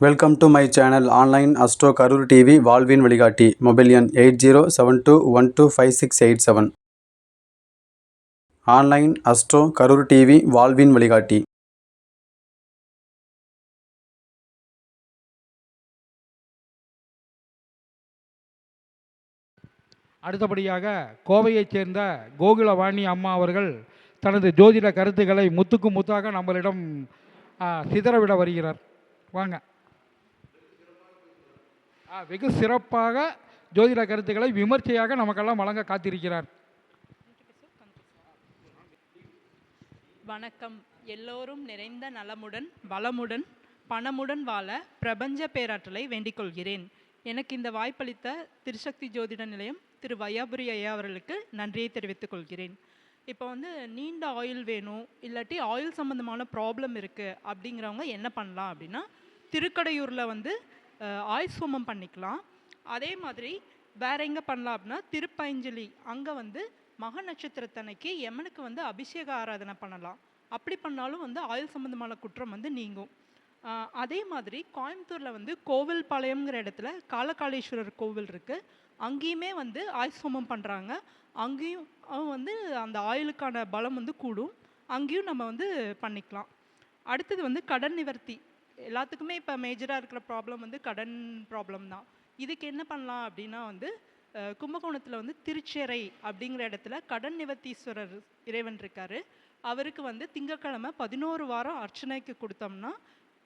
Welcome to my channel online astro Karur TV வாழ்வின் வழிகாட்டி mobile எண் eight zero seven two one two five six eight seven online astro Karur TV வாழ்வின் வழிகாட்டி அடுத்தபடியாக கோவையைச் சேர்ந்த கோகுலவாணி அம்மா அவர்கள் தனது ஜோதிட கருத்துக்களை முத்துக்கு முத்தாக நம்மளிடம் சிதறவிட வருகிறார். வாங்க. வெகு சிறப்பாக ஜோதிட கருத்துக்களை விமர்சையாக நமக்கெல்லாம் வழங்க காத்திருக்கிறார். வணக்கம். எல்லோரும் நிறைந்த நலமுடன் வளமுடன் பணமுடன் வாழ பிரபஞ்ச பேராற்றலை வேண்டிக் கொள்கிறேன். எனக்கு இந்த வாய்ப்பளித்த திருசக்தி ஜோதிட நிலையம் திரு வையாபுரி ஐயா அவர்களுக்கு நன்றியை தெரிவித்துக் கொள்கிறேன். இப்போ வந்து நீண்ட ஆயில் வேணும் இல்லாட்டி ஆயில் சம்மந்தமான ப்ராப்ளம் இருக்குது அப்படிங்கிறவங்க என்ன பண்ணலாம் அப்படின்னா திருக்கடையூரில் வந்து அஹ், ஹோமம் பண்ணிக்கலாம். அதே மாதிரி வேற எங்கே பண்ணலாம் அப்படின்னா திருப்பைஞ்சலி அங்கே வந்து மக நட்சத்திரத்தன்னைக்கு யமனுக்கு வந்து அபிஷேக ஆராதனை பண்ணலாம். அப்படி பண்ணாலும் வந்து ஆயுள் சம்பந்தமான குற்றம் வந்து நீங்கும். அதே மாதிரி கோயம்புத்தூரில் வந்து கோவில் பாளையம்ங்கிற இடத்துல காலகாலேஸ்வரர் கோவில் இருக்குது அங்கேயுமே வந்து ஆயுள் ஹோமம் பண்ணுறாங்க அங்கேயும் வந்து அந்த ஆயுளுக்கான பலம் வந்து கூடும். அங்கேயும் நம்ம வந்து பண்ணிக்கலாம். அடுத்தது வந்து கடன் நிவர்த்தி. எல்லாத்துக்குமே இப்போ மேஜராக இருக்கிற ப்ராப்ளம் வந்து கடன் ப்ராப்ளம் தான். இதுக்கு என்ன பண்ணலாம் அப்படின்னா வந்து கும்பகோணத்தில் வந்து திருச்சேரை அப்படிங்கிற இடத்துல கடன் நிவர்த்தீஸ்வரர் இறைவன் இருக்காரு. அவருக்கு வந்து திங்கட்கிழமை பதினோரு வாரம் அர்ச்சனைக்கு கொடுத்தோம்னா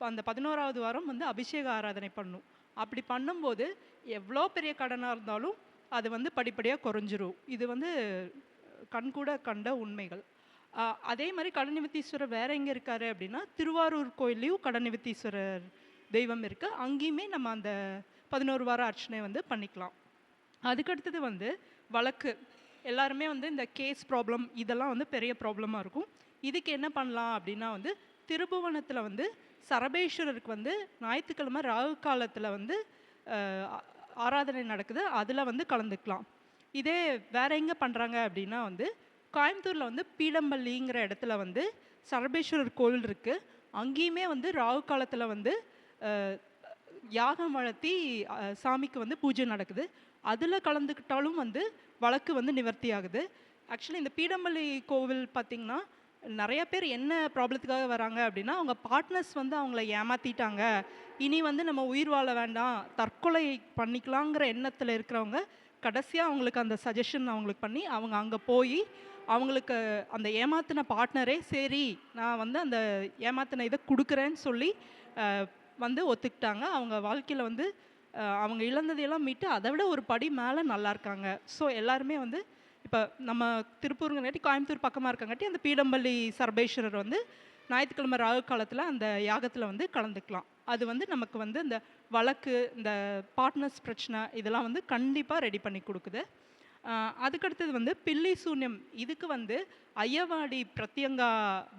அந்த பதினோராவது வாரம் வந்து அபிஷேக ஆராதனை பண்ணும். அப்படி பண்ணும்போது எவ்வளோ பெரிய கடனாக இருந்தாலும் அது வந்து படிப்படியாக குறைஞ்சிரும். இது வந்து கண்கூட கண்ட உண்மைகள். அதே மாதிரி கடநிவத்தீஸ்வரர் வேறு எங்கே இருக்கார் அப்படின்னா திருவாரூர் கோயில்லையும் கடநிவத்தீஸ்வரர் தெய்வம் இருக்குது அங்கேயுமே நம்ம அந்த பதினோரு வார அர்ச்சனை வந்து பண்ணிக்கலாம். அதுக்கடுத்தது வந்து வழக்கு. எல்லாருமே வந்து இந்த கேஸ் ப்ராப்ளம் இதெல்லாம் வந்து பெரிய ப்ராப்ளமாக இருக்கும். இதுக்கு என்ன பண்ணலாம் அப்படின்னா வந்து திருபுவனத்தில் வந்து சரபேஸ்வரருக்கு வந்து ஞாயிற்றுக்கிழமை ராகு காலத்தில் வந்து ஆராதனை நடக்குது. அதில் வந்து கலந்துக்கலாம். இதே வேற எங்கே பண்ணுறாங்க அப்படின்னா வந்து கோயம்புத்தூரில் வந்து பீடம்பள்ளிங்கிற இடத்துல வந்து சரபேஸ்வரர் கோவில் இருக்குது அங்கேயுமே வந்து ராகு காலத்தில் வந்து யாகம் வளர்த்தி சாமிக்கு வந்து பூஜை நடக்குது. அதில் கலந்துக்கிட்டாலும் வந்து வழக்கு வந்து நிவர்த்தி ஆகுது. ஆக்சுவலி இந்த பீடம்பள்ளி கோவில் பார்த்திங்கன்னா நிறைய பேர் என்ன ப்ராப்ளத்துக்காக வராங்க அப்படின்னா அவங்க பார்ட்னர்ஸ் வந்து அவங்கள ஏமாற்றிட்டாங்க இனி வந்து நம்ம உயிர் வாழ வேண்டாம் தற்கொலை பண்ணிக்கலாங்கிற எண்ணத்தில் இருக்கிறவங்க கடைசியாக அவங்களுக்கு அந்த சஜஷன் அவங்களுக்கு பண்ணி அவங்க அங்கே போய் அவங்களுக்கு அந்த ஏமாத்தின பார்ட்னரே சரி நான் வந்து அந்த ஏமாத்தின இதை கொடுக்குறேன்னு சொல்லி வந்து ஒத்துக்கிட்டாங்க. அவங்க வாழ்க்கையில் வந்து அவங்க இழந்ததையெல்லாம் மீட்டு அதை விட ஒரு படி மேலே நல்லா இருக்காங்க. ஸோ எல்லாருமே வந்து இப்போ நம்ம திருப்பூருங்காட்டி கோயம்புத்தூர் பக்கமாக இருக்கங்காட்டி அந்த பீடம்பள்ளி சர்பேஸ்வரர் வந்து ஞாயிற்றுக்கிழமை ராகு காலத்தில் அந்த யாகத்தில் வந்து கலந்துக்கலாம். அது வந்து நமக்கு வந்து இந்த வழக்கு இந்த பார்ட்னர்ஸ் பிரச்சனை இதெல்லாம் வந்து கண்டிப்பாக ரெடி பண்ணி கொடுக்குது. அதுக்கடுத்தது வந்து பில்லி சூன்யம். இதுக்கு வந்து ஐயவாடி பிரத்யங்கா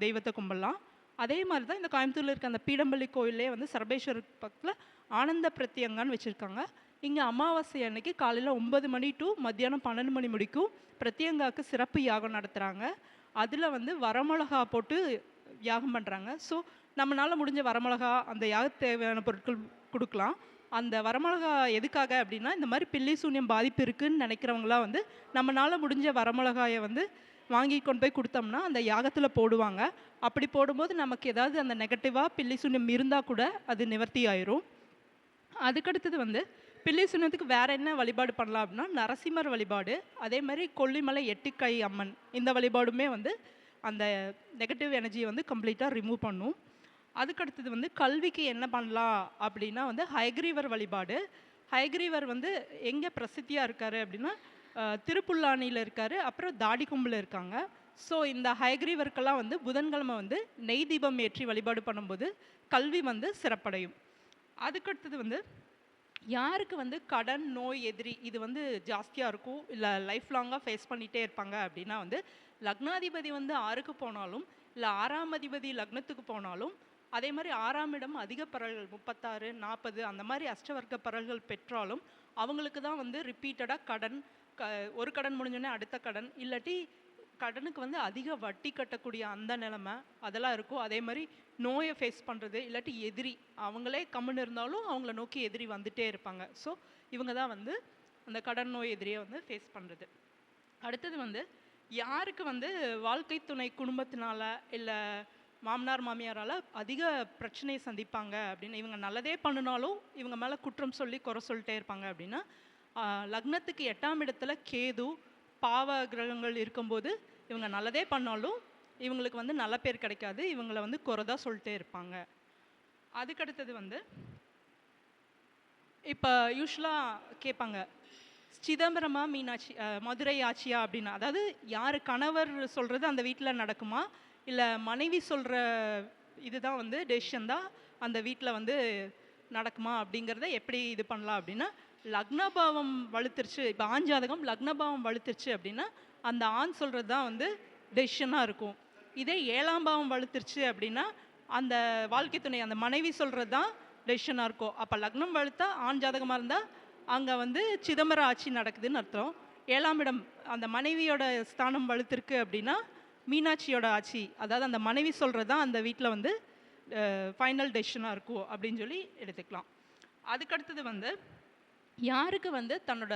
தெய்வத்தை கும்பிடலாம். அதே மாதிரி தான் இந்த கோயம்புத்தூரில் இருக்க அந்த பீடம்பள்ளி கோயிலே வந்து சர்பேஸ்வரர் பக்கத்தில் ஆனந்த பிரத்யங்கான்னு வச்சுருக்காங்க. இங்கே அமாவாசை அன்னைக்கு காலையில் ஒன்பது மணி டு மத்தியானம் பன்னெண்டு மணி முடிக்கும் பிரத்யங்காவுக்கு சிறப்பு யாகம் நடத்துகிறாங்க அதில் வந்து வரமிளகா போட்டு யாகம் பண்ணுறாங்க ஸோ நம்மளால் முடிஞ்ச வரமிளகா அந்த யாக தேவையான பொருட்கள் கொடுக்கலாம். அந்த வரமிளகா எதுக்காக அப்படின்னா இந்த மாதிரி பில்லி சூன்யம் பாதிப்பு இருக்குன்னு நினைக்கிறவங்களாம் வந்து நம்மளால் முடிஞ்ச வரமிளகாயை வந்து வாங்கி கொண்டு போய் கொடுத்தோம்னா அந்த யாகத்தில் போடுவாங்க. அப்படி போடும்போது நமக்கு ஏதாவது அந்த நெகட்டிவாக பில்லி சூன்யம் இருந்தால் கூட அது நிவர்த்தி ஆயிரும். அதுக்கடுத்தது வந்து பில்லி சுண்ணத்துக்கு வேற என்ன வழிபாடு பண்ணலாம் அப்படின்னா நரசிம்மர் வழிபாடு. அதே மாதிரி கொல்லிமலை எட்டுக்கை அம்மன் இந்த வழிபாடுமே வந்து அந்த நெகட்டிவ் எனர்ஜியை வந்து கம்ப்ளீட்டாக ரிமூவ் பண்ணும். அதுக்கடுத்தது வந்து கல்விக்கு என்ன பண்ணலாம் அப்படின்னா வந்து ஹயக்ரீவர் வழிபாடு. ஹயக்ரீவர் வந்து எங்கே பிரசித்தியாக இருக்கார் அப்படின்னா திருப்புல்லானியில் இருக்கார் அப்புறம் கும்பில் இருக்காங்க. ஸோ இந்த ஹயக்ரீவருக்கெல்லாம் வந்து புதன்கிழமை வந்து நெய் தீபம் ஏற்றி வழிபாடு பண்ணும்போது கல்வி வந்து சிறப்படையும். அதுக்கடுத்தது வந்து யாருக்கு வந்து கடன் நோய் எதிரி இது வந்து ஜாஸ்தியாக இருக்கும் இல்லை லைஃப் லாங்காக ஃபேஸ் பண்ணிகிட்டே இருப்பாங்க அப்படின்னா வந்து லக்னாதிபதி வந்து ஆறுக்கு போனாலும் இல்லை ஆறாம் அதிபதி லக்னத்துக்கு போனாலும் அதே மாதிரி ஆறாம் இடம் அதிக பரல்கள் முப்பத்தாறு நாற்பது அந்த மாதிரி அஷ்டவர்க்க பரல்கள் பெற்றாலும் அவங்களுக்கு தான் வந்து ரிப்பீட்டடாக கடன் க ஒரு கடன் முடிஞ்சோடனே அடுத்த கடன். இல்லாட்டி கடனுக்கு வந்து அதிக வட்டி கட்டக்கூடிய அந்த நிலமை அதெல்லாம் இருக்கும். அதே மாதிரி நோயை ஃபேஸ் பண்ணுறது இல்லாட்டி எதிரி. அவங்களே கம்முன்னு இருந்தாலும் அவங்கள நோக்கி எதிரி வந்துட்டே இருப்பாங்க. ஸோ இவங்க தான் வந்து அந்த கடன் நோய் எதிரியை வந்து ஃபேஸ் பண்ணுறது அடுத்தது வந்து யாருக்கு வந்து வாழ்க்கை துணை குடும்பத்தினால இல்லை மாமனார் மாமியாரால் அதிக பிரச்சனையை சந்திப்பாங்க அப்படின்னு இவங்க நல்லதே பண்ணினாலும் இவங்க மேலே குற்றம் சொல்லி குறை சொல்லிட்டே இருப்பாங்க அப்படின்னா லக்னத்துக்கு எட்டாம் இடத்துல கேது பாவ கிரகங்கள் இருக்கும்போது இவங்க நல்லதே பண்ணாலும் இவங்களுக்கு வந்து நல்ல பேர் கிடைக்காது இவங்களை வந்து குறைதான் சொல்லிட்டே இருப்பாங்க. அதுக்கடுத்தது வந்து இப்போ யூஸ்வலாக கேட்பாங்க சிதம்பரமா மீனாட்சி மதுரை ஆட்சியா அப்படின்னு. அதாவது யார் கணவர் சொல்கிறது அந்த வீட்டில் நடக்குமா? இல்லை மனைவி சொல்கிற இதுதான் வந்து டெசிஷன் தான். அந்த வீட்டில் வந்து நடக்குமா அப்படிங்கிறத எப்படி இது பண்ணலாம் அப்படின்னா லக்னபாவம் வலுத்துருச்சு. இப்போ ஆண் ஜாதகம் லக்னபாவம் வலுத்துருச்சு அப்படின்னா அந்த ஆண் சொல்கிறது தான் வந்து டெசிஷனாக இருக்கும். இதே ஏழாம் பாவம் வலுத்துருச்சு அப்படின்னா அந்த வாழ்க்கை துணை அந்த மனைவி சொல்கிறது தான் டெசிஷனாக இருக்கும். அப்போ லக்னம் வலுத்தா ஆண் ஜாதகமாக இருந்தால் அங்கே வந்து சிதம்பர ஆட்சி நடக்குதுன்னு அர்த்தம். ஏழாம் இடம் அந்த மனைவியோட ஸ்தானம் வலுத்திருக்கு அப்படின்னா மீனாட்சியோட ஆட்சி அதாவது அந்த மனைவி சொல்கிறது தான் அந்த வீட்டில் வந்து ஃபைனல் டெசிஷனாக இருக்கும் அப்படின்னு சொல்லி எடுத்துக்கலாம். அதுக்கடுத்தது வந்து யாருக்கு வந்து தன்னோட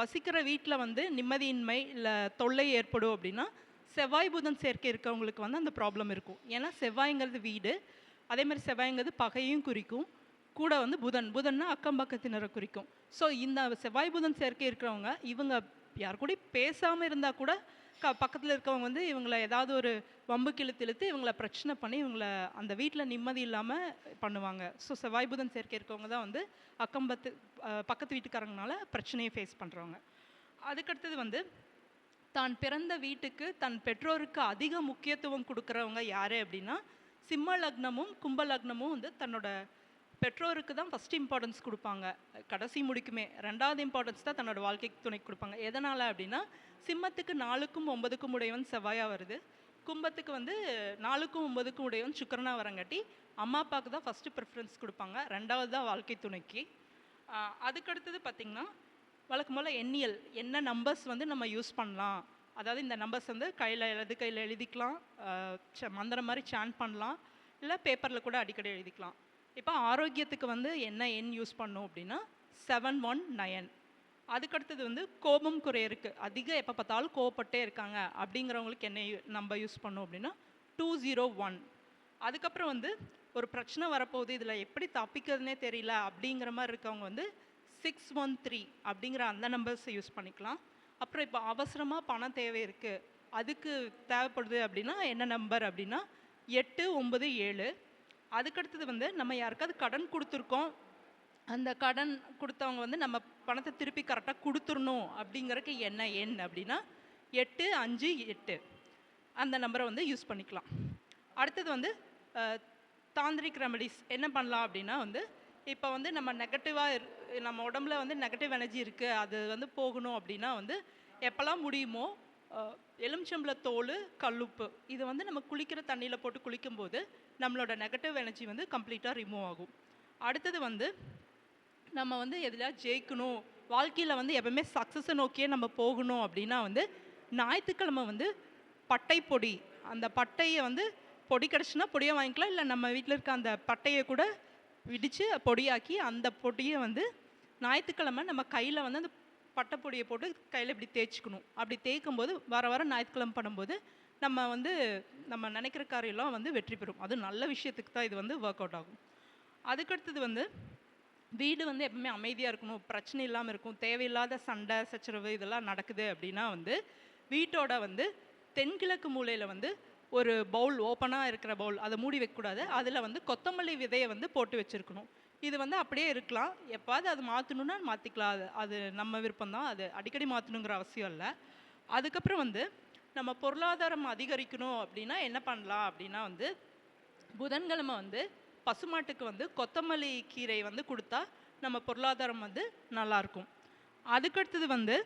வசிக்கிற வீட்டில் வந்து நிம்மதியின்மை இல்லை தொல்லை ஏற்படும் அப்படின்னா செவ்வாய் புதன் சேர்க்கை இருக்கவங்களுக்கு வந்து அந்த ப்ராப்ளம் இருக்கும். ஏன்னா செவ்வாய்ங்கிறது வீடு அதே மாதிரி செவ்வாய்ங்கிறது பகையும் குறிக்கும். கூட வந்து புதன் புதன்னா அக்கம் பக்கத்தினரை குறிக்கும். ஸோ இந்த செவ்வாய் புதன் சேர்க்கை இருக்கிறவங்க இவங்க யார் கூட பேசாமல் இருந்தால் கூட க பக்கத்தில் இருக்கவங்க வந்து இவங்களை ஏதாவது ஒரு வம்பு கிழத்து இழுத்து இவங்கள பிரச்சனை பண்ணி இவங்களை அந்த வீட்டில் நிம்மதி இல்லாமல் பண்ணுவாங்க. ஸோ செவ்வாய் புதன் சேர்க்கை இருக்கவங்க தான் வந்து அக்கம்பத்து பக்கத்து வீட்டுக்காரங்கனால பிரச்சனையை ஃபேஸ் பண்ணுறவங்க அதுக்கடுத்தது வந்து தான் பிறந்த வீட்டுக்கு தன் பெற்றோருக்கு அதிக முக்கியத்துவம் கொடுக்குறவங்க யார் அப்படின்னா சிம்ம லக்னமும் கும்ப லக்னமும் வந்து தன்னோட பெற்றோருக்கு தான் ஃபஸ்ட் இம்பார்ட்டன்ஸ் கொடுப்பாங்க. கடைசி முடிக்குமே ரெண்டாவது இம்பார்ட்டன்ஸ் தான் தன்னோட வாழ்க்கைக்கு துணைக்கு கொடுப்பாங்க. எதனால் அப்படின்னா சிம்மத்துக்கு நாலுக்கும் ஒன்பதுக்கும் உடையவன் செவ்வாயாக வருது. கும்பத்துக்கு வந்து நாலுக்கும் ஒன்பதுக்கும் உடையவன் சுக்கரனா வரங்காட்டி அம்மா அப்பாவுக்கு தான் ஃபஸ்ட்டு ப்ரிஃபரன்ஸ் கொடுப்பாங்க. ரெண்டாவது தான் வாழ்க்கை துணைக்கு. அதுக்கடுத்தது பார்த்திங்கன்னா வழக்கம் போல் எண்ணியல். என்ன நம்பர்ஸ் வந்து நம்ம யூஸ் பண்ணலாம். அதாவது இந்த நம்பர்ஸ் வந்து கையில் எழுது கையில் எழுதிக்கலாம். ச- மந்திரம் மாதிரி சான் பண்ணலாம். இல்லை பேப்பரில் கூட அடிக்கடி எழுதிக்கலாம். இப்போ ஆரோக்கியத்துக்கு வந்து என்ன எண் யூஸ் பண்ணோம் அப்படின்னா செவன் ஒன் நயன் அதுக்கடுத்தது வந்து கோபம் குறையருக்கு அதிக எப்போ பார்த்தாலும் கோவப்பட்டே இருக்காங்க அப்படிங்கிறவங்களுக்கு என்ன யூ- நம்ம யூஸ் பண்ணோம் அப்படின்னா டூ ஜீரோ ஒன் அதுக்கப்புறம் வந்து ஒரு பிரச்சனை வரப்போகுது இதில் எப்படி தப்பிக்கிறதுனே தெரியல அப்படிங்கிற மாதிரி இருக்கவங்க வந்து சிக்ஸ் ஒன் த்ரீ அப்படிங்கிற அந்த நம்பர்ஸை யூஸ் பண்ணிக்கலாம். அப்புறம் இப்போ அவசரமாக பணம் தேவை இருக்குது அதுக்கு தேவைப்படுது அப்படின்னா என்ன நம்பர் அப்படின்னா எட்டு ஒம்பது ஏழு. அதுக்கடுத்தது வந்து நம்ம யாருக்காவது கடன் கொடுத்துருக்கோம். அந்த கடன் கொடுத்தவங்க வந்து நம்ம பணத்தை திருப்பி கரெக்டாக கொடுத்துடணும் அப்படிங்கிறக்கு என்ன எண் அப்படின்னா எட்டு அஞ்சு எட்டு. அந்த நம்பரை வந்து யூஸ் பண்ணிக்கலாம். அடுத்தது வந்து தாந்திரிக் ரெமடிஸ் என்ன பண்ணலாம் அப்படின்னா வந்து இப்போ வந்து நம்ம நெகட்டிவாக நம்ம உடம்புல வந்து நெகட்டிவ் எனர்ஜி இருக்குது அது வந்து போகணும் அப்படின்னா வந்து எப்போல்லாம் முடியுமோ அஹ், தோல் கல்லுப்பு இதை வந்து நம்ம குளிக்கிற தண்ணியில் போட்டு குளிக்கும்போது நம்மளோட நெகட்டிவ் எனர்ஜி வந்து கம்ப்ளீட்டாக ரிமூவ் ஆகும். அடுத்தது வந்து நம்ம வந்து எதில் ஜெயிக்கணும் வாழ்க்கையில் வந்து எப்பவுமே சக்ஸஸை நோக்கியே நம்ம போகணும் அப்படின்னா வந்து ஞாயிற்றுக்கிழமை வந்து பட்டை பொடி. அந்த பட்டையை வந்து பொடி கிடச்சுன்னா பொடியை வாங்கிக்கலாம் இல்லை நம்ம வீட்டில் இருக்க அந்த பட்டையை கூட விடித்து பொடியாக்கி அந்த பொடியை வந்து ஞாயிற்றுக்கிழமை நம்ம கையில் வந்து அந்த பட்டை பொடியை போட்டு கையில் இப்படி தேய்ச்சிக்கணும். அப்படி தேய்க்கும் போது வர வர ஞாயிற்றுக்கிழமை பண்ணும்போது நம்ம வந்து நம்ம நினைக்கிற காரியெல்லாம் வந்து வெற்றி பெறும். அது நல்ல விஷயத்துக்கு தான் இது வந்து ஒர்க் அவுட் ஆகும். அதுக்கடுத்தது வந்து வீடு வந்து எப்பவுமே அமைதியாக இருக்கணும் பிரச்சனை இல்லாமல் இருக்கும் தேவையில்லாத சண்டை சச்சரவு இதெல்லாம் நடக்குது அப்படின்னா வந்து வீட்டோட வந்து தென்கிழக்கு மூலையில் வந்து ஒரு பவுல் ஓப்பனாக இருக்கிற பவுல் அதை மூடி வைக்கக்கூடாது அதில் வந்து கொத்தமல்லி விதையை வந்து போட்டு வச்சுருக்கணும். இது வந்து அப்படியே இருக்கலாம். எப்பாவது அது மாற்றணுன்னா மாற்றிக்கலாம் அது அது நம்ம விருப்பம் தான் அது அடிக்கடி மாற்றணுங்கிற அவசியம் இல்லை. அதுக்கப்புறம் வந்து நம்ம பொருளாதாரம் அதிகரிக்கணும் அப்படின்னா என்ன பண்ணலாம் அப்படின்னா வந்து புதன்கிழமை வந்து பசுமாட்டுக்கு வந்து கொத்தமல்லி கீரை வந்து கொடுத்தா நம்ம பொருளாதாரம் வந்து நல்லாயிருக்கும். அதுக்கடுத்தது வந்து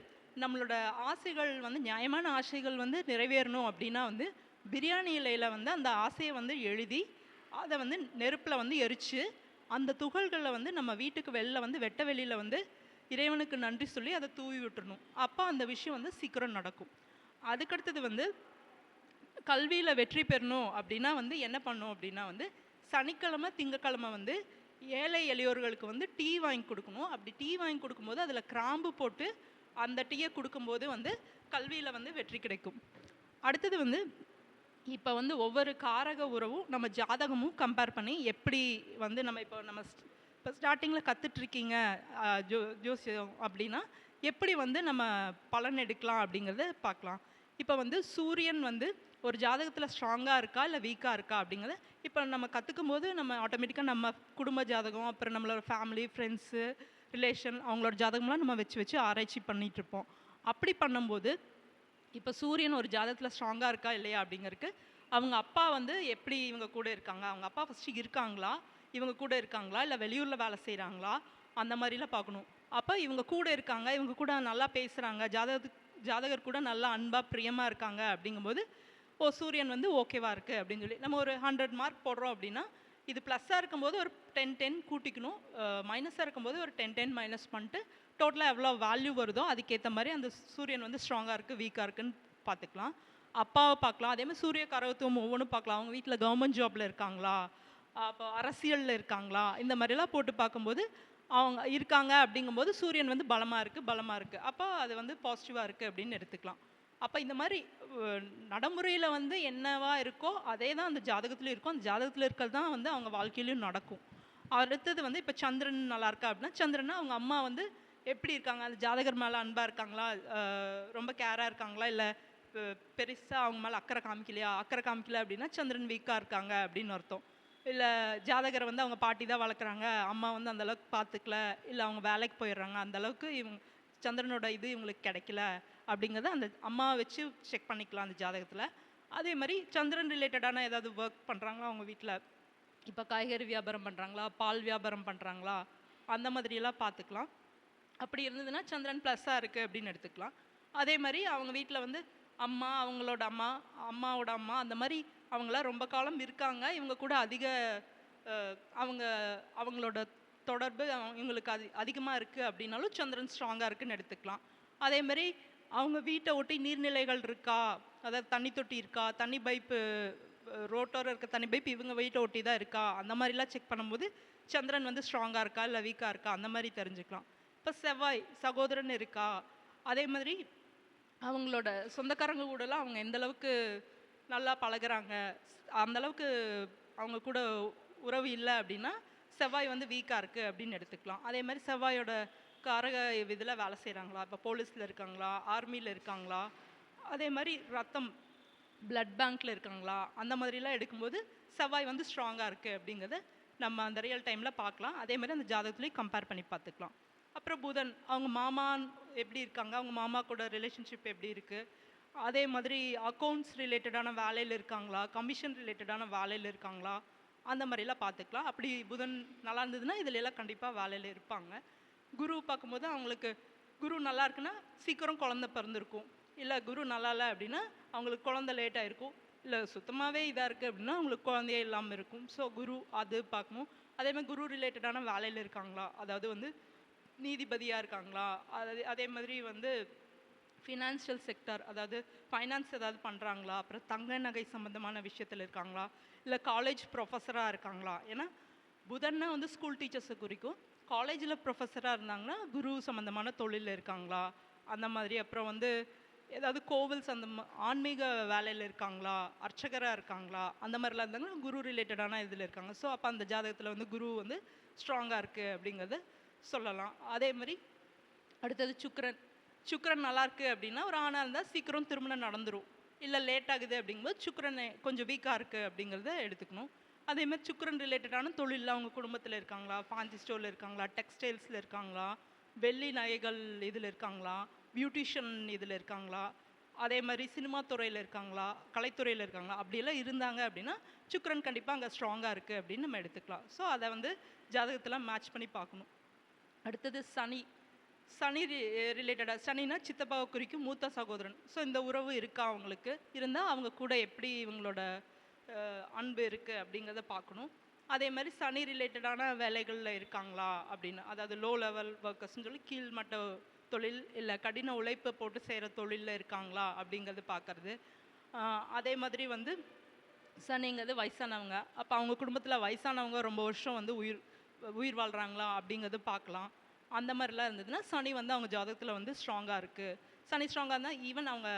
நம்மளோட ஆசைகள் வந்து நியாயமான ஆசைகள் வந்து நிறைவேறணும் அப்படின்னா வந்து பிரியாணி இலையில் வந்து அந்த ஆசையை வந்து எழுதி அதை வந்து நெருப்பில் வந்து எரித்து அந்த துகள்களை வந்து நம்ம வீட்டுக்கு வெளில வந்து வெட்ட வெளியில் வந்து இறைவனுக்கு நன்றி சொல்லி அதை தூவி விட்டுறணும். அப்போ அந்த விஷயம் வந்து சீக்கிரம் நடக்கும். அதுக்கடுத்தது வந்து கல்வியில் வெற்றி பெறணும் அப்படின்னா வந்து என்ன பண்ணும் அப்படின்னா வந்து சனிக்கிழமை திங்கக்கிழமை வந்து ஏழை எளியோர்களுக்கு வந்து டீ வாங்கி கொடுக்கணும். அப்படி டீ வாங்கி கொடுக்கும்போது அதில் கிராம்பு போட்டு அந்த டீயை கொடுக்கும்போது வந்து கல்வியில் வந்து வெற்றி கிடைக்கும். அடுத்தது வந்து இப்போ வந்து ஒவ்வொரு காரக உறவும் நம்ம ஜாதகமும் கம்பேர் பண்ணி எப்படி வந்து நம்ம இப்போ நம்ம இப்போ ஸ்டார்டிங்கில் கற்றுட்ருக்கீங்க ஜோ ஜோசியம் அப்படின்னா எப்படி வந்து நம்ம பலன் எடுக்கலாம் அப்படிங்கிறத பார்க்கலாம். இப்போ வந்து சூரியன் வந்து ஒரு ஜாதகத்தில் ஸ்ட்ராங்காக இருக்கா இல்லை வீக்காக இருக்கா அப்படிங்கிறத இப்போ நம்ம கற்றுக்கும் போது நம்ம ஆட்டோமேட்டிக்காக நம்ம குடும்ப ஜாதகம் அப்புறம் நம்மளோட ஃபேமிலி ஃப்ரெண்ட்ஸு ரிலேஷன் அவங்களோட ஜாதகம்லாம் நம்ம வச்சு வச்சு ஆராய்ச்சி பண்ணிகிட்ருப்போம் அப்படி பண்ணும்போது இப்போ சூரியன் ஒரு ஜாதகத்தில் ஸ்ட்ராங்காக இருக்கா இல்லையா அப்படிங்கறதுக்கு அவங்க அப்பா வந்து எப்படி இவங்க கூட இருக்காங்க? அவங்க அப்பா ஃபஸ்ட்டு இருக்காங்களா? இவங்க கூட இருக்காங்களா? இல்லை வெளியூரில் வேலை செய்கிறாங்களா அந்த மாதிரிலாம் பார்க்கணும். அப்போ இவங்க கூட இருக்காங்க இவங்க கூட நல்லா பேசுகிறாங்க ஜாதகத்துக்கு ஜாதகர் கூட நல்லா அன்பாக பிரியமாக இருக்காங்க அப்படிங்கும்போது ஓ சூரியன் வந்து ஓகேவாக இருக்குது அப்படின்னு சொல்லி நம்ம ஒரு ஹண்ட்ரட் மார்க் போடுறோம் அப்படின்னா இது ப்ளஸ்ஸாக இருக்கும்போது ஒரு டென் டென் கூட்டிக்கணும். மைனஸாக இருக்கும்போது ஒரு டென் டென் மைனஸ் பண்ணிட்டு டோட்டலாக எவ்வளோ வேல்யூ வருதோ அதுக்கேற்ற மாதிரி அந்த சூரியன் வந்து ஸ்ட்ராங்காக இருக்குது வீக்காக இருக்குன்னு பார்த்துக்கலாம். அப்பாவை பார்க்கலாம். அதே மாதிரி சூரிய கரகத்துவம் ஒவ்வொன்றும் பார்க்கலாம். அவங்க வீட்டில் கவர்மெண்ட் ஜாபில் இருக்காங்களா? அப்போ அரசியலில் இருக்காங்களா? இந்த மாதிரிலாம் போட்டு பார்க்கும்போது அவங்க இருக்காங்க அப்படிங்கும்போது சூரியன் வந்து பலமாக இருக்குது பலமாக இருக்குது அப்போ அது வந்து பாசிட்டிவாக இருக்குது அப்படின்னு எடுத்துக்கலாம். அப்போ இந்த மாதிரி நடைமுறையில் வந்து என்னவா இருக்கோ அதே தான் அந்த ஜாதகத்துலையும் இருக்கும். அந்த ஜாதகத்தில் இருக்கிறது தான் வந்து அவங்க வாழ்க்கையிலையும் நடக்கும். அடுத்தது வந்து இப்போ சந்திரன் நல்லா இருக்கா அப்படின்னா சந்திரன் அவங்க அம்மா வந்து எப்படி இருக்காங்க? அந்த ஜாதகர் மேலே அன்பாக இருக்காங்களா? ரொம்ப கேராக இருக்காங்களா? இல்லை பெருசாக அவங்க மேலே அக்கறை காமிக்கலையா? அக்கறை காமிக்கல அப்படின்னா சந்திரன் வீக்காக இருக்காங்க அப்படின்னு அர்த்தம். இல்லை ஜாதகரை வந்து அவங்க பாட்டி தான் வளர்க்குறாங்க. அம்மா வந்து அந்த அளவுக்கு பார்த்துக்கல இல்லை அவங்க வேலைக்கு போயிடுறாங்க. அந்த அளவுக்கு இவங்க சந்திரனோட இது இவங்களுக்கு கிடைக்கல. அப்படிங்கிறத அந்த அம்மாவை வச்சு செக் பண்ணிக்கலாம் அந்த ஜாதகத்தில். அதே மாதிரி சந்திரன் ரிலேட்டடான ஏதாவது ஒர்க் பண்ணுறாங்களா அவங்க வீட்டில் இப்போ காய்கறி வியாபாரம் பண்ணுறாங்களா பால் வியாபாரம் பண்ணுறாங்களா அந்த மாதிரியெல்லாம் பார்த்துக்கலாம் அப்படி இருந்ததுன்னா சந்திரன் ப்ளஸ்ஸாக இருக்குது அப்படின்னு எடுத்துக்கலாம். அதே மாதிரி அவங்க வீட்டில் வந்து அம்மா அவங்களோட அம்மா அம்மாவோட அம்மா அந்த மாதிரி அவங்களாம் ரொம்ப காலம் இருக்காங்க. இவங்க கூட அதிக அவங்க அவங்களோட தொடர்பு அவங்க- இவங்களுக்கு அதி அதிகமாக இருக்குது அப்படின்னாலும் சந்திரன் ஸ்ட்ராங்காக இருக்குன்னு எடுத்துக்கலாம். அதே மாதிரி அவங்க வீட்டை ஒட்டி நீர்நிலைகள் இருக்கா? அதாவது தண்ணி தொட்டி இருக்கா? தண்ணி பைப்பு ரோட்டோர இருக்க தண்ணி பைப் இவங்க வீட்டை ஒட்டி தான் இருக்கா? அந்த மாதிரிலாம் செக் பண்ணும்போது சந்திரன் வந்து ஸ்ட்ராங்காக இருக்கா? இல்லை வீக்காக இருக்கா? அந்த மாதிரி தெரிஞ்சுக்கலாம். இப்போ செவ்வாய் சகோதரன் இருக்கா? அதே மாதிரி அவங்களோட சொந்தக்காரங்க கூடலாம் அவங்க எந்தளவுக்கு நல்லா பழகுறாங்க. அந்தளவுக்கு அவங்க கூட உறவு இல்லை அப்படின்னா செவ்வாய் வந்து வீக்காக இருக்குது அப்படின்னு எடுத்துக்கலாம். அதே மாதிரி செவ்வாயோட காரக இதில் வேலை செய்கிறாங்களா இப்போ போலீஸில் இருக்காங்களா? ஆர்மியில் இருக்காங்களா? அதே மாதிரி ரத்தம் பிளட் பேங்க்கில் இருக்காங்களா? அந்த மாதிரிலாம் எடுக்கும்போது செவ்வாய் வந்து ஸ்ட்ராங்காக இருக்குது அப்படிங்கிறத நம்ம அந்த ரியல் டைமில் பார்க்கலாம். அதே மாதிரி அந்த ஜாதகத்துலேயும் கம்பேர் பண்ணி பார்த்துக்கலாம். அப்புறம் புதன் அவங்க மாமான் எப்படி இருக்காங்க? அவங்க மாமா கூட ரிலேஷன்ஷிப் எப்படி இருக்குது அதே மாதிரி அக்கௌண்ட்ஸ் ரிலேட்டடான வேலையில் இருக்காங்களா? கமிஷன் ரிலேட்டடான வேலையில் இருக்காங்களா? அந்த மாதிரிலாம் பார்த்துக்கலாம். அப்படி புதன் நல்லா இருந்ததுன்னா இதுல எல்லாம் கண்டிப்பாக வேலையில் இருப்பாங்க. குரு பார்க்கும்போது அவங்களுக்கு குரு நல்லா இருக்குன்னா சீக்கிரம் குழந்த பிறந்திருக்கும். இல்லை குரு நல்லா இல்லை அப்படின்னா அவங்களுக்கு குழந்த லேட்டாக இருக்கும் இல்லை சுத்தமாகவே இதாக இருக்குது அப்படின்னா அவங்களுக்கு குழந்தையே இல்லாமல் இருக்கும். ஸோ குரு அது பார்க்கணும் அதே மாதிரி குரு ரிலேட்டடான வேலையில் இருக்காங்களா? அதாவது வந்து நீதிபதியாக இருக்காங்களா? அதே அதே மாதிரி வந்து ஃபினான்ஷியல் செக்டர் அதாவது ஃபைனான்ஸ் ஏதாவது பண்ணுறாங்களா அப்புறம் தங்க நகை சம்மந்தமான விஷயத்தில் இருக்காங்களா? இல்லை காலேஜ் ப்ரொஃபஸராக இருக்காங்களா? ஏன்னா புதன்னா வந்து ஸ்கூல் டீச்சர்ஸை குறிக்கும். காலேஜில் ப்ரொஃபஸராக இருந்தாங்கன்னா குரு சம்மந்தமான தொழிலில் இருக்காங்களா? அந்த மாதிரி. அப்புறம் வந்து ஏதாவது கோவில்ஸ் அந்த ஆன்மீக வேலையில் இருக்காங்களா? அர்ச்சகராக இருக்காங்களா? அந்த மாதிரிலாம் இருந்தாங்கன்னா குரு ரிலேட்டடான இதில் இருக்காங்க. ஸோ அப்போ அந்த ஜாதகத்தில் வந்து குரு வந்து ஸ்ட்ராங்காக இருக்குது அப்படிங்கிறத சொல்லலாம். அதே மாதிரி அடுத்தது சுக்கரன். சுக்கரன் நல்லாயிருக்கு அப்படின்னா ஒரு ஆணாக இருந்தால் சீக்கிரம் திருமணம் நடந்துடும் இல்லை லேட் ஆகுது அப்படிங்கும்போது சுக்கரன் கொஞ்சம் வீக்காக இருக்குது அப்படிங்கிறத எடுத்துக்கணும். அதே மாதிரி சுக்கிரன் ரிலேட்டடான தொழிலில் அவங்க குடும்பத்தில் இருக்காங்களா? ஃபாஞ்சி ஸ்டோரில் இருக்காங்களா? டெக்ஸ்டைல்ஸில் இருக்காங்களா? வெள்ளி நகைகள் இதில் இருக்காங்களா? பியூட்டிஷியன் இதில் இருக்காங்களா? அதே மாதிரி சினிமா துறையில் இருக்காங்களா? கலைத்துறையில் இருக்காங்களா? அப்படியெல்லாம் இருந்தாங்க அப்படின்னா சுக்கரன் கண்டிப்பாக அங்கே ஸ்ட்ராங்காக இருக்குது அப்படின்னு நம்ம எடுத்துக்கலாம். ஸோ அதை வந்து ஜாதகத்தில் மேட்ச் பண்ணி பார்க்கணும். அடுத்தது சனி. சனி ரிலேட்டடாக eh, சனினா சித்தப்பாவை குறிக்கும் மூத்த சகோதரன். ஸோ இந்த உறவு இருக்கா அவங்களுக்கு? இருந்தால் அவங்க கூட எப்படி இவங்களோட அன்பு இருக்குது அப்படிங்கிறத பார்க்கணும். அதே மாதிரி சனி ரிலேட்டடான வேலைகளில் இருக்காங்களா அப்படின்னு அதாவது லோ லெவல் ஒர்க்கர்ஸ்னு சொல்லி கீழ்மட்ட தொழில் இல்லை கடின உழைப்பு போட்டு செய்கிற தொழிலில் இருக்காங்களா அப்படிங்கிறது பார்க்குறது. அதே மாதிரி வந்து சனிங்கிறது வயசானவங்க. அப்போ அவங்க குடும்பத்தில் வயசானவங்க ரொம்ப வருஷம் வந்து உயிர் உயிர் வாழ்கிறாங்களா அப்படிங்கிறது பார்க்கலாம். அந்த மாதிரிலாம் இருந்ததுன்னா சனி வந்து அவங்க ஜாதகத்தில் வந்து ஸ்ட்ராங்காக இருக்குது சனி ஸ்ட்ராங்காக இருந்தால் ஈவன் அவங்க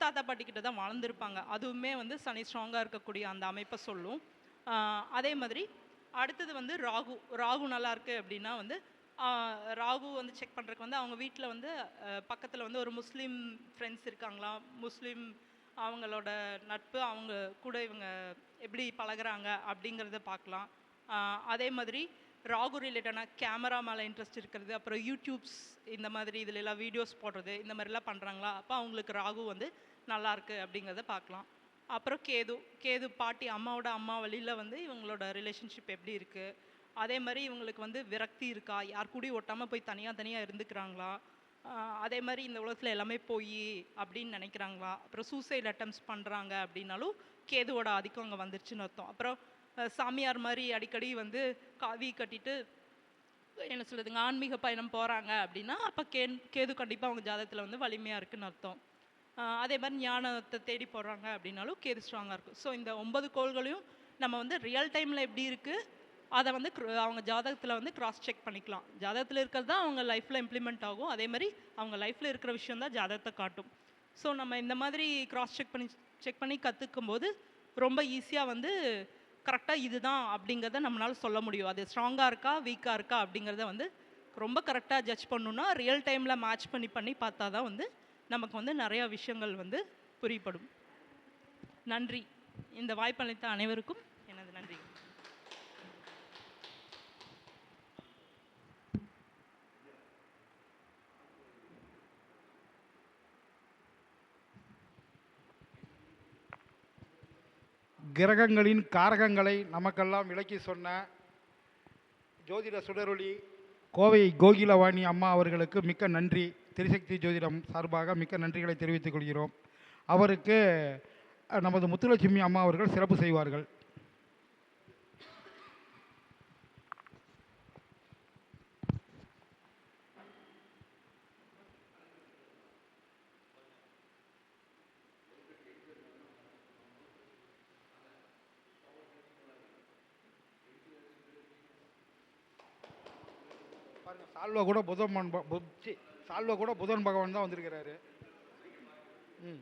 தாத்தா பாட்டிக்கிட்ட தான் வளர்ந்துருப்பாங்க அதுவுமே வந்து சனி ஸ்ட்ராங்காக இருக்கக்கூடிய அந்த அமைப்பை சொல்லும். அதே மாதிரி அடுத்தது வந்து ராகு. ராகு நல்லாயிருக்கு அப்படின்னா வந்து ராகு வந்து செக் பண்ணுறதுக்கு வந்து அவங்க வீட்டில் வந்து பக்கத்தில் வந்து ஒரு முஸ்லீம் ஃப்ரெண்ட்ஸ் இருக்காங்களா? முஸ்லீம் அவங்களோட நட்பு அவங்க கூட இவங்க எப்படி பழகுறாங்க அப்படிங்கிறத பார்க்கலாம். அதே மாதிரி ராகு ரிலேட்டடான கேமரா மேலே இன்ட்ரெஸ்ட் இருக்கிறது அப்புறம் யூடியூப்ஸ் இந்த மாதிரி இதில் எல்லாம் வீடியோஸ் போடுறது இந்த மாதிரிலாம் பண்ணுறாங்களா அப்போ அவங்களுக்கு ராகு வந்து நல்லாயிருக்கு அப்படிங்கிறத பார்க்கலாம். அப்புறம் கேது கேது பாட்டி அம்மாவோட அம்மா வழியில் வந்து இவங்களோட ரிலேஷன்ஷிப் எப்படி இருக்குது அதே மாதிரி இவங்களுக்கு வந்து விரக்தி இருக்கா? யார் கூடயும் ஒட்டாமல் போய் தனியாக தனியாக இருந்துக்கிறாங்களா? அதே மாதிரி இந்த உலகத்தில் எல்லாமே போய் அப்படின்னு நினைக்கிறாங்களா? அப்புறம் சூசைட் அட்டம்ஸ் பண்ணுறாங்க அப்படின்னாலும் கேதுவோட ஆதிக்கம் அங்கே வந்துருச்சுன்னு அர்த்தம். அப்புறம் சாமியார் மாதிரி அடிக்கடி வந்து காவி கட்டிட்டு என்ன சொல்லுதுங்க ஆன்மீக பயணம் போகிறாங்க அப்படின்னா அப்போ கே கேது கண்டிப்பாக அவங்க ஜாதகத்தில் வந்து வலிமையாக இருக்குன்னு அர்த்தம். அதே மாதிரி ஞானத்தை தேடி போடுறாங்க அப்படின்னாலும் கேது ஸ்ட்ராங்காக இருக்கும். ஸோ இந்த ஒன்பது கோள்களையும் நம்ம வந்து ரியல் டைமில் எப்படி இருக்குது அதை வந்து அவங்க ஜாதகத்தில் வந்து கிராஸ் செக் பண்ணிக்கலாம். ஜாதகத்தில் இருக்கிறது தான் அவங்க லைஃப்பில் இம்ப்ளிமெண்ட் ஆகும். அதே மாதிரி அவங்க லைஃப்பில் இருக்கிற விஷயம் தான் ஜாதகத்தை காட்டும். ஸோ நம்ம இந்த மாதிரி கிராஸ் செக் பண்ணி செக் பண்ணி கற்றுக்கும் போது ரொம்ப ஈஸியாக வந்து கரெக்டாக இதுதான் அப்படிங்கிறத நம்மளால் சொல்ல முடியும். அது ஸ்ட்ராங்காக இருக்கா வீக்காக இருக்கா அப்படிங்கிறத வந்து ரொம்ப கரெக்டாக ஜட்ஜ் பண்ணுன்னா ரியல் டைமில் மேட்ச் பண்ணி பண்ணி பார்த்தா தான் வந்து நமக்கு வந்து நிறையா விஷயங்கள் வந்து புரியப்படும் நன்றி. இந்த வாய்ப்பளித்த அனைவருக்கும் எனது நன்றி கிரகங்களின் காரகங்களை நமக்கெல்லாம் விளக்கி சொன்ன ஜோதிட சுடரொளி கோவை கோகிலவாணி அம்மா அவர்களுக்கு மிக்க நன்றி. திரிசக்தி ஜோதிடம் சார்பாக மிக்க நன்றிகளை தெரிவித்துக் கொள்கிறோம். அவருக்கு நமது முத்துலட்சுமி அம்மா அவர்கள் சிறப்பு செய்வார்கள். சால்வா கூட புதன் சி, சால்வா கூட புதன் பகவான் தான் வந்திருக்கிறாரு. ம்.